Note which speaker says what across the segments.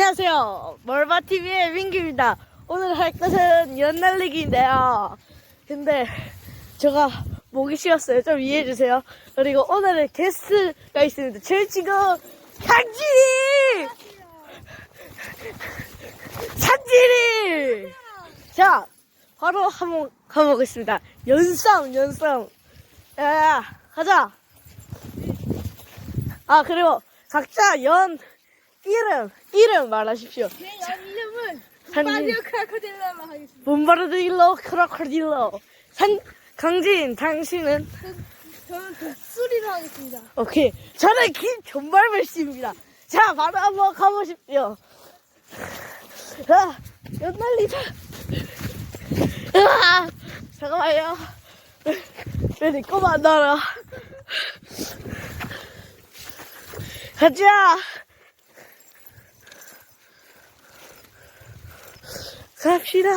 Speaker 1: 안녕하세요. 멀바TV의 민기입니다. 오늘 할 것은 연날리기인데요. 근데 제가 목이 쉬었어요. 좀 이해해주세요. 그리고 오늘은 게스트가 있습니다. 제 친구 상진이! 상진이! 자, 바로 한번 가보겠습니다. 연싸움, 연싸움. 야, 가자. 아, 그리고 각자 연 이름, 이름 말하십시오.
Speaker 2: 제연 이름은
Speaker 1: 상진.
Speaker 2: 마리오 크라코딜라로 하겠습니다.
Speaker 1: 봄바르딜로 크로커딜로. 산, 강진, 당신은?
Speaker 2: 저는 독수리로 하겠습니다.
Speaker 1: 오케이. 저는 김존발벌 씨입니다. 자, 바로 한번 가보십시오. 아, 연날리자. 으아, 잠깐만요. 왜 내 거만 날아. 가자. 갑시다.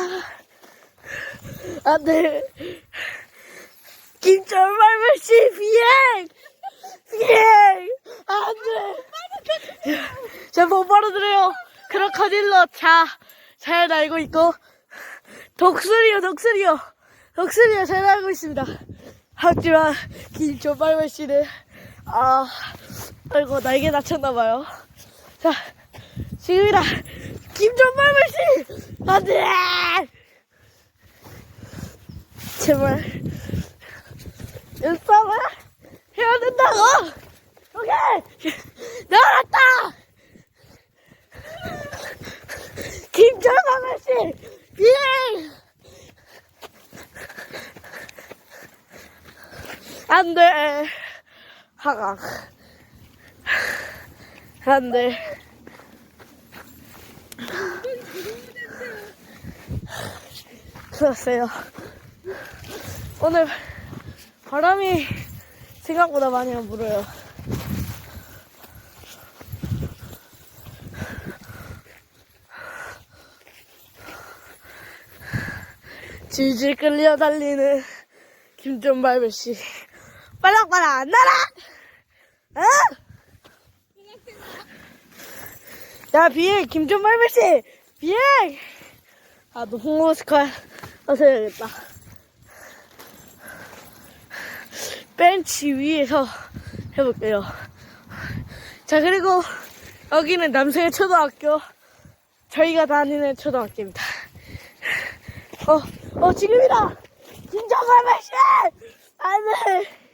Speaker 1: 안 돼. 김철말벌 씨 비행! 비행! 안 돼! 자, 못 벌어들여요. 크로커딜로 자, 잘 날고 있고, 독수리요, 독수리요. 독수리요, 잘 날고 있습니다. 하지만, 김철말벌 씨는, 아, 아이고, 날개 다쳤나봐요. 자, 지금이다. 김철말벌 씨! 안 돼! 제발. 연습을 해야 된다고! 오케이! 나왔다! 김철만 아씨! 비행! 안 돼! 하강. 안 돼. 그랬어요. 오늘 바람이 생각보다 많이 안 불어요. 질질 끌려 달리는 김전발배 씨. 빨랑빨랑 안 날아! 어? 야, 비행! 김전발배 씨! 비행! 아, 너 홍보스카 어서 해야겠다. 벤치 위에서 해볼게요. 자, 그리고 여기는 남성의 초등학교. 저희가 다니는 초등학교입니다. 어, 어, 지금이다! 김정관 발씨! 안 돼!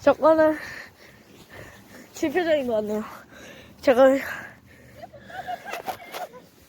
Speaker 1: 저거는 실패적인 것 같네요. 제가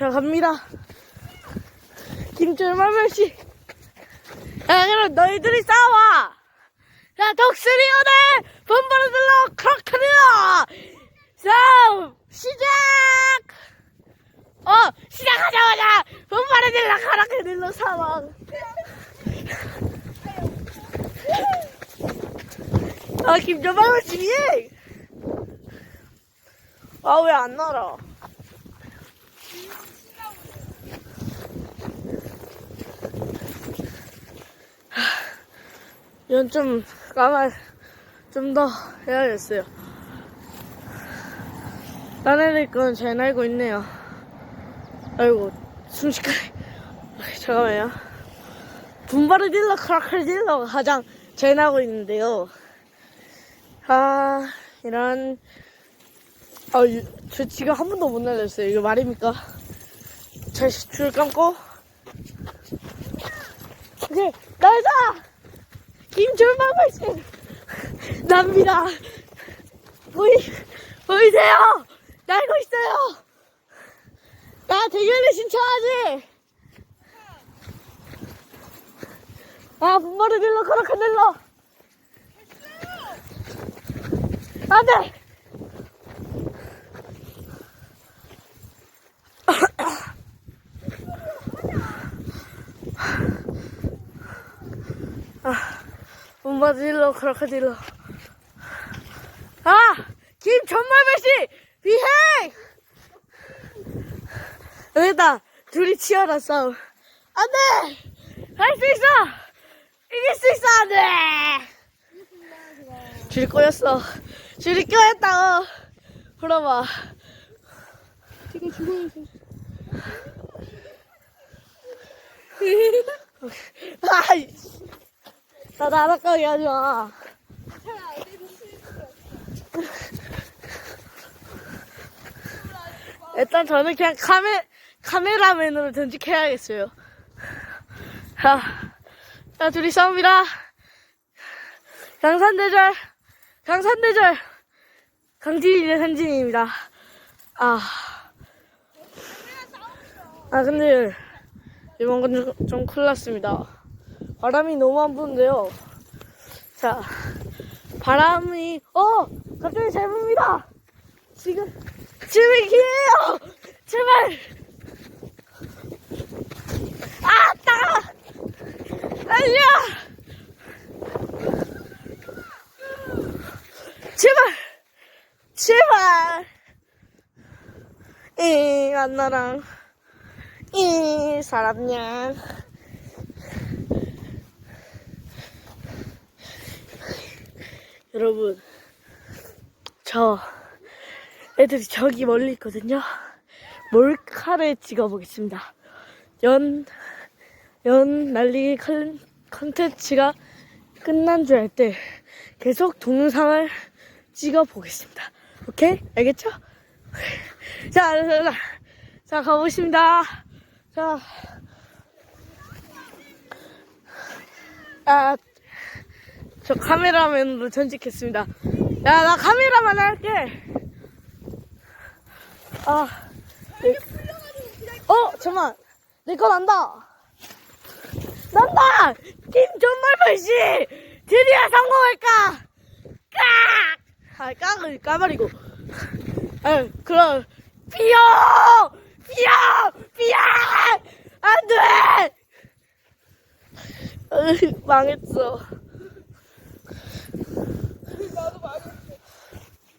Speaker 1: 자, 갑니다. 김철만별씨. 야, 그럼 너희들이 싸워! 야, 독수리 오늘! 본바로들로 크로커딜로! 싸움! 시작! 어, 시작하자마자! 본바로들로 크로커딜로 사망! 아, 김철만별씨 예! 아, 왜 안 날아? 이건 좀 까만 좀 더 해야겠어요. 딴 애들 거는 잘 날고 있네요. 아이고 순식간에 잠깐만요. 분바르딜러 크라클딜러가 가장 잘 나고 있는데요. 아 이런 아, 유- 저 지금 한 번도 못 날렸어요. 이거 말입니까? 잘 줄 감고 오케이 날자 김철망을 씨 납니다. 보이 보이세요? 날고 있어요. 나 대결을 신청하지. 아 분바르딜러 크라카딜러 안 돼! 크로커딜러. 아! 김전말배씨! 비행! 여기다, 둘이 치열한 싸움. 안 돼! 할 수 있어! 이길 수 있어! 안 돼! 줄 꼬였어. 줄이 꼬였다고. 풀어봐.
Speaker 2: 제가 죽어 있어.
Speaker 1: 아이. 나 나락가게 하지 마. 일단 저는 그냥 카메, 카메라맨으로 전직해야겠어요. 자, 자, 둘이 싸웁니다. 강산대절, 강산대절, 강진이 대 산진입니다. 아. 아, 근데, 이번 건 좀, 좀 큰일 났습니다. 바람이 너무 안 부는데요. 자, 바람이, 어! 갑자기 잘 붑니다! 지금, 지금이 기회예요! 제발! 아, 따가워! 알려! 제발! 제발! 이, 안나랑, 이, 사람냥. 여러분, 저 애들이 저기 멀리 있거든요. 몰카를 찍어보겠습니다. 연, 연 컨- 컨텐츠가 끝난 줄 알 때 계속 동영상을 찍어보겠습니다. 오케이? 알겠죠? 자, 자, 자, 자, 가보겠습니다. 자, 아, 저 카메라맨으로 전직했습니다. 야, 나 카메라만 할게. 아, 네. 어, 잠만, 내 거 난다. 난다. 김전말벌 씨, 드디어 성공할까? 깍! 아, 깍을 까버리고. 아, 그럼 비어, 비어, 비어, 안 돼. 으, 망했어.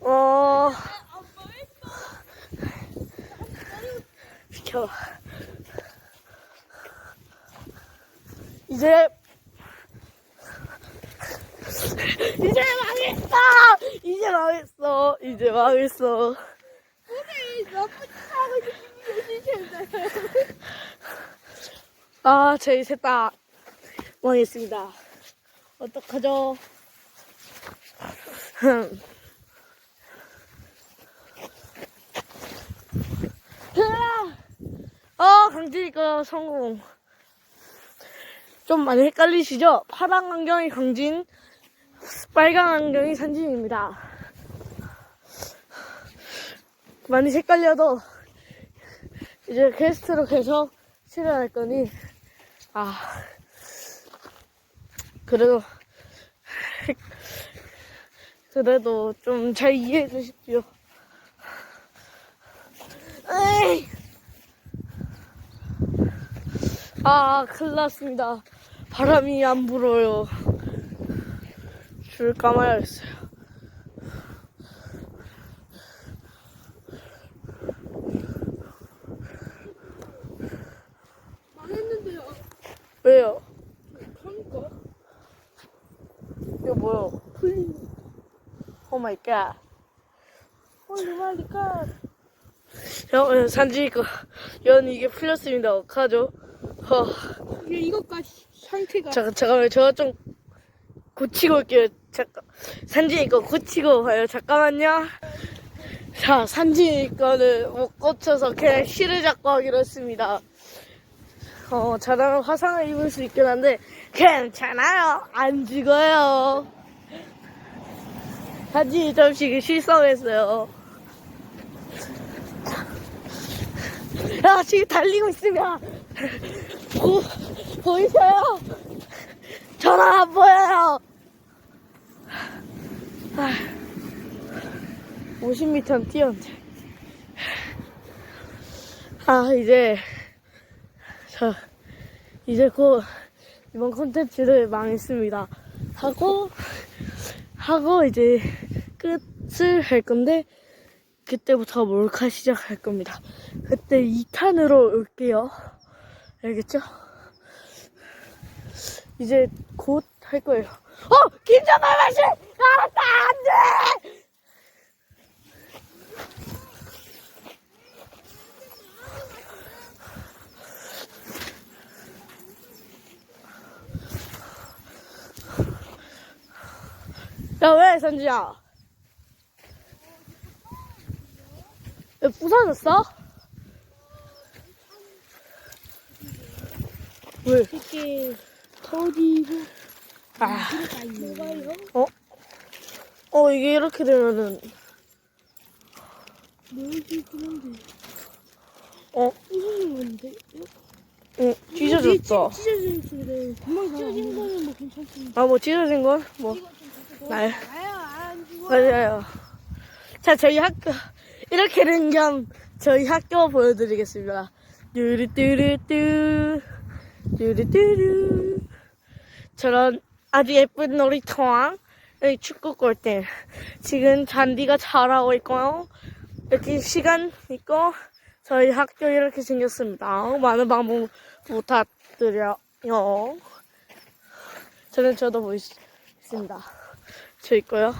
Speaker 1: 어,
Speaker 2: 안
Speaker 1: 비켜. 이제, 이제 망했어! 이제 망했어! 이제 망했어. 아, 저희 셋 다 망했습니다. 어떡하죠? 흠. 으아! 아, 강진이 거 성공. 좀 많이 헷갈리시죠? 파란 안경이 강진, 빨간 안경이 산진입니다. 많이 헷갈려도 이제 게스트로 계속 출연할 거니 아 그래도 그래도 좀 잘 이해해 주십시오. 에이. 아 큰일 났습니다. 바람이 안 불어요. 줄 감아야겠어요.
Speaker 2: 망했는데요.
Speaker 1: 왜요?
Speaker 2: 그러니까.
Speaker 1: 이거 뭐요?
Speaker 2: 풀린.
Speaker 1: 오 마이 갓.
Speaker 2: 홀리 말리 갓.
Speaker 1: 형, 산지 거, 연 이게 풀렸습니다. 어떡하죠? 허,
Speaker 2: 이게 이것까지 상태가.
Speaker 1: 잠깐, 잠깐만요. 저 좀 고치고 올게요. 잠깐. 산지 거 고치고 와요. 잠깐만요. 자, 산지 거는 못 고쳐서 그냥 실을 잡고 하기로 했습니다. 어, 잘하면 화상을 입을 수 있긴 한데, 괜찮아요. 안 죽어요. 산지 점식 실성했어요. 야, 지금 달리고 있으면, 보, 보이세요? 저는 안 보여요. 아, 50m는 뛰었는데. 아, 이제, 저, 이제 곧 이번 콘텐츠를 망했습니다. 하고, 하고 이제 끝을 할 건데, 그때부터 몰카 시작할 겁니다. 그때 2탄으로 올게요. 알겠죠? 이제 곧 할 거예요. 어! 김정만 마실! 알았다! 안 돼! 야, 왜, 선지야? 왜 부서졌어? 왜?
Speaker 2: 이렇게 터지고
Speaker 1: 아,
Speaker 2: 뭐가요?
Speaker 1: 어? 어, 이게 이렇게 되면은,
Speaker 2: 뭐지 그런데
Speaker 1: 어?
Speaker 2: 부서진 건데?
Speaker 1: 응, 찢어졌어.
Speaker 2: 찢어진 소리 금방 찢어진 거는 뭐 괜찮지
Speaker 1: 아, 뭐 찢어진 건? 뭐, 날.
Speaker 2: 아 유안 죽어
Speaker 1: 맞아요. 자, 저희 학교, 이렇게 된 겸, 저희 학교 보여드리겠습니다. 뚜루뚜루뚜, 뚜루뚜루. 저런 아주 예쁜 놀이터와 여기 축구 골대. 지금 잔디가 자라고 있고요. 이렇게 시간 있고, 저희 학교 이렇게 생겼습니다. 많은 방문 부탁드려요. 저는 저도 보이십니다. 저 있고요.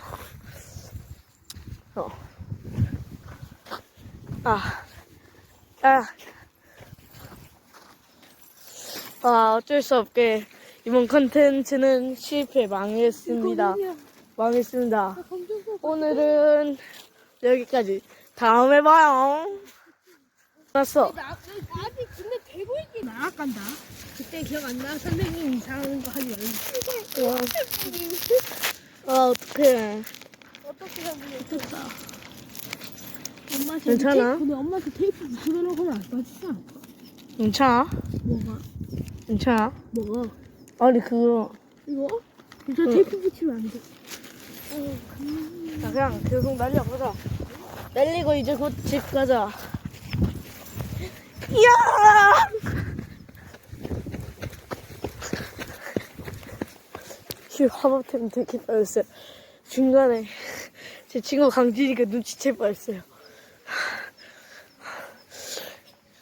Speaker 1: 어. 아. 아. 아, 어쩔 수 없게 이번 컨텐츠는 실패 망했습니다. 망했습니다. 오늘은 여기까지. 다음에 봐요. 났어.
Speaker 2: 나 아직 근데 대고 있게 나간다 그때 기억 안 나? 선생님 이상한 거 하지 말고
Speaker 1: 아, 어떡해.
Speaker 2: 어떻게 좋다 엄마
Speaker 1: 괜찮아?
Speaker 2: 테이프, 근데 엄마한테 테이프 붙여놓으면 안 빠지지 않을까?
Speaker 1: 괜찮아?
Speaker 2: 뭐가?
Speaker 1: 괜찮아?
Speaker 2: 뭐가?
Speaker 1: 아니, 그거.
Speaker 2: 이거? 저
Speaker 1: 응.
Speaker 2: 테이프 붙이면 안 돼.
Speaker 1: 자, 그냥 계속 날려보자. 날리고 이제 곧 집 가자. 야! 이 화보템 되게 빠졌어요. 중간에 제 친구 강진이가 눈치챌 뻔했어요.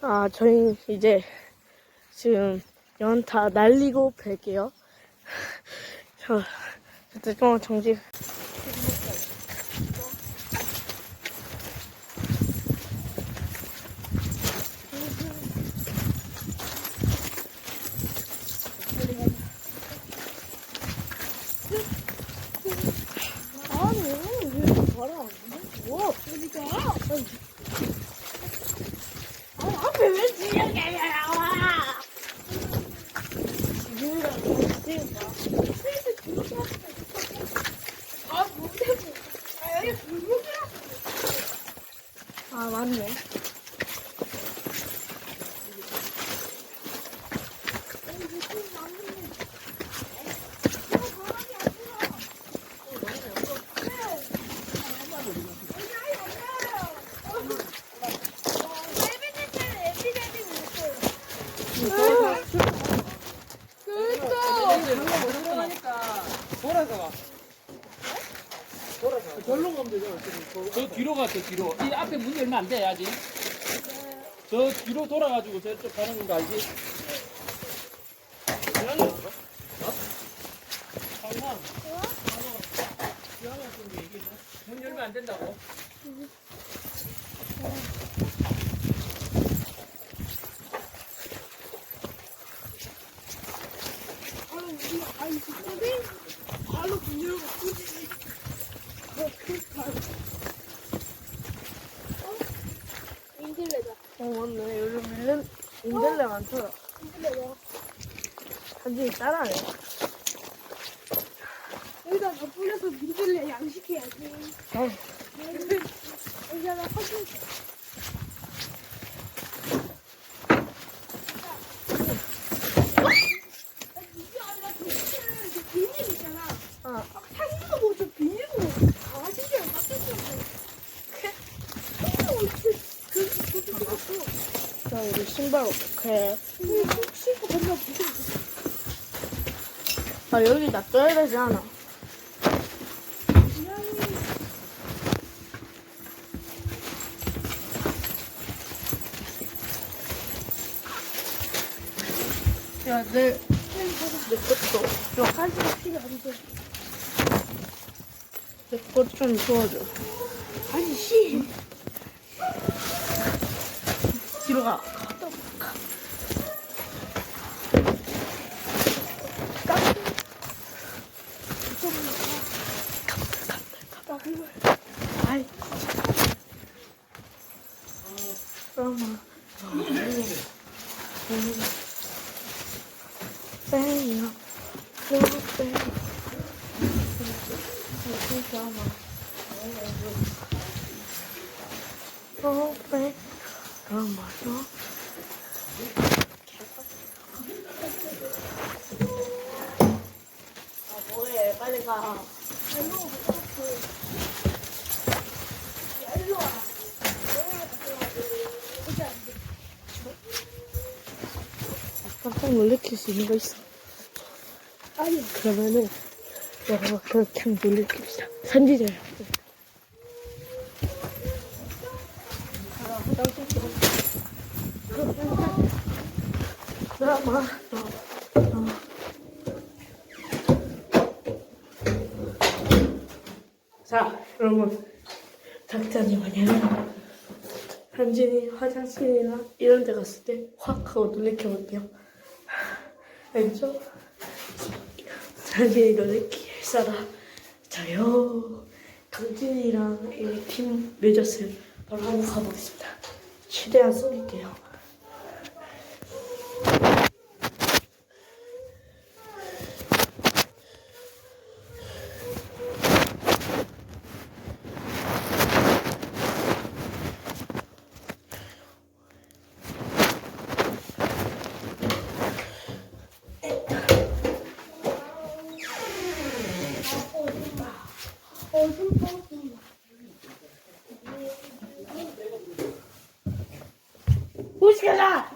Speaker 1: 아, 저희 이제 지금 연타 날리고 뵐게요. 저, 저 조금만 정지. 아니, 왜 이렇게 바로 안 돼? 뭐?
Speaker 2: 그러니까.
Speaker 1: 아니, 앞에 왜 지렁이가 나와? 지렁이가 지렁이가.
Speaker 2: 아, 뭔데? 아, 여기 불목이야.
Speaker 1: 아, 맞네.
Speaker 3: 저 뒤로 가, 저 뒤로. 이 앞에 문이 열면 안 돼, 아직. 저 뒤로 돌아가지고 저쪽 가는 거 알지? 문 열면 안 된다고.
Speaker 2: 발로 문 열고 굳이. 인질레다.
Speaker 1: 어, 맞네. 요즘 밀렌, 많더라.
Speaker 2: 인질레다.
Speaker 1: 단지 따라하네.
Speaker 2: 여기다 더 뿌려서 인질레 양식해야지.
Speaker 1: 어.
Speaker 2: 여기다가. 이게 아니라 그 밑에 그 비닐 있잖아.
Speaker 1: 어.
Speaker 2: 사진도 뭐저 비닐로 강아지들 깎였어.
Speaker 1: 우리 신발 어떡해?
Speaker 2: 신고 맨날 보고
Speaker 1: 아, 여기 놔둬야 되지 않아? 야, 내, 내 것도 좀,
Speaker 2: 가지가 필요 안 돼.
Speaker 1: 내것좀 도와줘.
Speaker 2: 아니 씨.
Speaker 1: 뒤로 가. 아이. 그러면. 뺑이요. 뺑. 어, 뺑. 그럼 맞아. 아, 뭐해. 빨리 가. 깜짝 놀래킬 수 있는 거 있어.
Speaker 2: 아니
Speaker 1: 그러면은, 내가 그렇게 하면 놀래킵시다. 선지자야. 드라마, 너, 너. 자, 여러분. 작전이 뭐냐면, 현진이 화장실이나 이런 데 갔을 때 확 하고 놀래켜볼게요. 알죠? 현진이 놀래킬 사람. 저요. 강진이랑 이팀 맺었어요. 바로 한번 가보겠습니다. 최대한 쏘릴게요. 오시가라!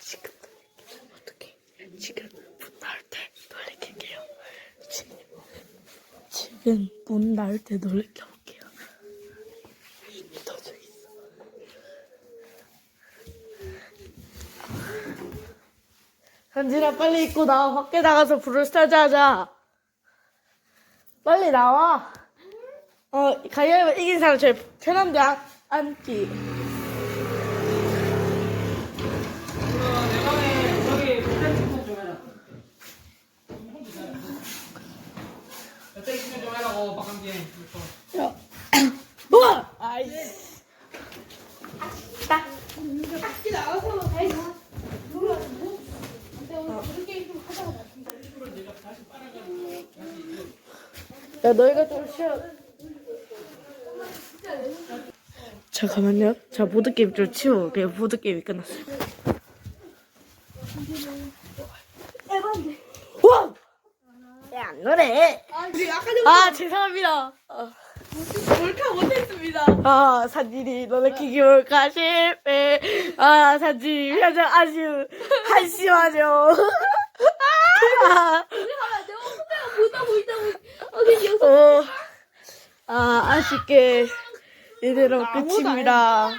Speaker 1: 지금 어떻게 지금 문 나올 때 놀래킬게요. 지금 지금 문 나올 때 놀래켜볼게요. 떠져 있어. 현진아 빨리 입고 나와. 밖에 나가서 브롤스타즈 하자. 빨리 나와. 어, 가위바위보 이긴 사람 제일 편한데 안- 앉기.
Speaker 3: 어, 내 방에 저기 호텔 추천 좀 해라. 호텔 추천 좀 해라고 박한진.
Speaker 1: 우와! 아이씨. 딱.
Speaker 2: 밖에 나가서 다시 가. 놀라고. 근데 오 나.
Speaker 1: 야, 너희가 좀 쉬어. 잠깐만요. 자, 보드게임 좀 치워볼게요. 보드게임이 끝났어요.
Speaker 2: 에반데.
Speaker 1: 우와! 야, 안 노래.
Speaker 2: 아 우리 아,
Speaker 1: 죄송합니다. 어.
Speaker 2: 몰카 못했습니다.
Speaker 1: 아, 산진이 놀래키기 올까 실패. 아, 산진이 표정 아쉬운, 한심하죠. 아,
Speaker 2: 내가 보다 보이다 여기서
Speaker 1: 어, 아, 아쉽게 이대로 끝입니다.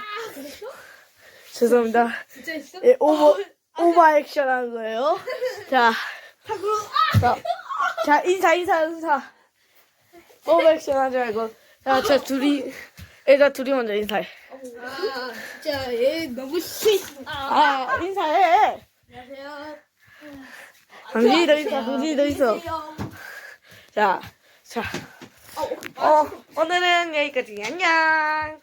Speaker 1: 죄송합니다.
Speaker 2: 진짜 있어?
Speaker 1: 예, 오버, 오버 액션 한 거예요. 자, 자, 인사, 인사, 인사. 오버 액션 하지 말고. 자, 자, 둘이, 일단 둘이 먼저 인사해.
Speaker 2: 아 진짜 얘 너무 씨. 아,
Speaker 1: 아, 인사해.
Speaker 2: 안녕하세요.
Speaker 1: 당신이도 인사, 당신이도 있어.
Speaker 2: 안녕하세요.
Speaker 1: 자, 자.
Speaker 2: 어,
Speaker 1: 어, 오늘은 여기까지. 안녕.